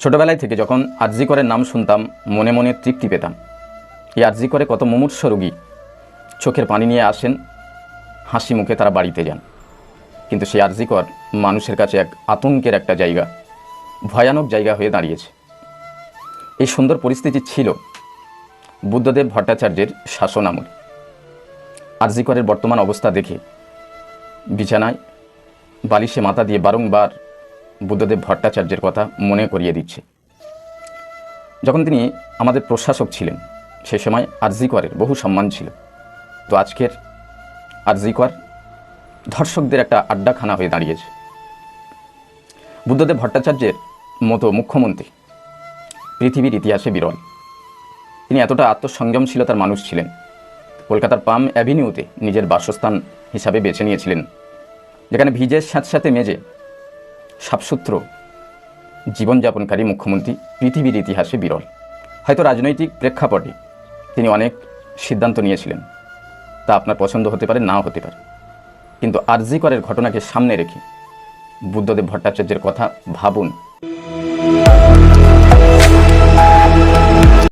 ছোটবেলায় থেকে যখন আরজি করের নাম শুনতাম, মনে মনে তৃপ্তি পেতাম। এই আরজি করে কত মুমূর্ষ রোগী চোখের পানি নিয়ে আসেন, হাসি মুখে তারা বাড়িতে যান। কিন্তু সেই আরজিকর মানুষের কাছে এক আতঙ্কের একটা জায়গা, ভয়ানক জায়গা হয়ে দাঁড়িয়েছে। এই সুন্দর পরিস্থিতি ছিল বুদ্ধদেব ভট্টাচার্যের শাসন আমলে। আরজিকরের বর্তমান অবস্থা দেখে বিছানায় বালিশে মাথা দিয়ে বারংবার বুদ্ধদেব ভট্টাচার্যের কথা মনে করিয়ে দিচ্ছে। যখন তিনি আমাদের প্রশাসক ছিলেন, সে সময় আরজিকরের বহু সম্মান ছিল। তো আজকের আরজিকর ধর্ষকদের একটা আড্ডাখানা হয়ে দাঁড়িয়েছে। বুদ্ধদেব ভট্টাচার্যের মতো মুখ্যমন্ত্রী পৃথিবীর ইতিহাসে বিরল। তিনি এতটা আত্মসংযমশীলতার মানুষ ছিলেন। কলকাতার পাম অ্যাভিনিউতে নিজের বাসস্থান হিসাবে বেছে নিয়েছিলেন, যেখানে ভিজের সাথে সাথে মেজে সাফসূত্র জীবনযাপনকারী মুখ্যমন্ত্রী, পৃথিবীর ইতিহাসে বিরল। হয়তো রাজনৈতিক প্রেক্ষাপটে তিনি অনেক সিদ্ধান্ত নিয়েছিলেন। তা আপনার পছন্দ হতে পারে, নাও হতে পারে। কিন্তু আরজি করের ঘটনাকে সামনে রেখে বুদ্ধদেব ভট্টাচার্যের কথা ভাবুন।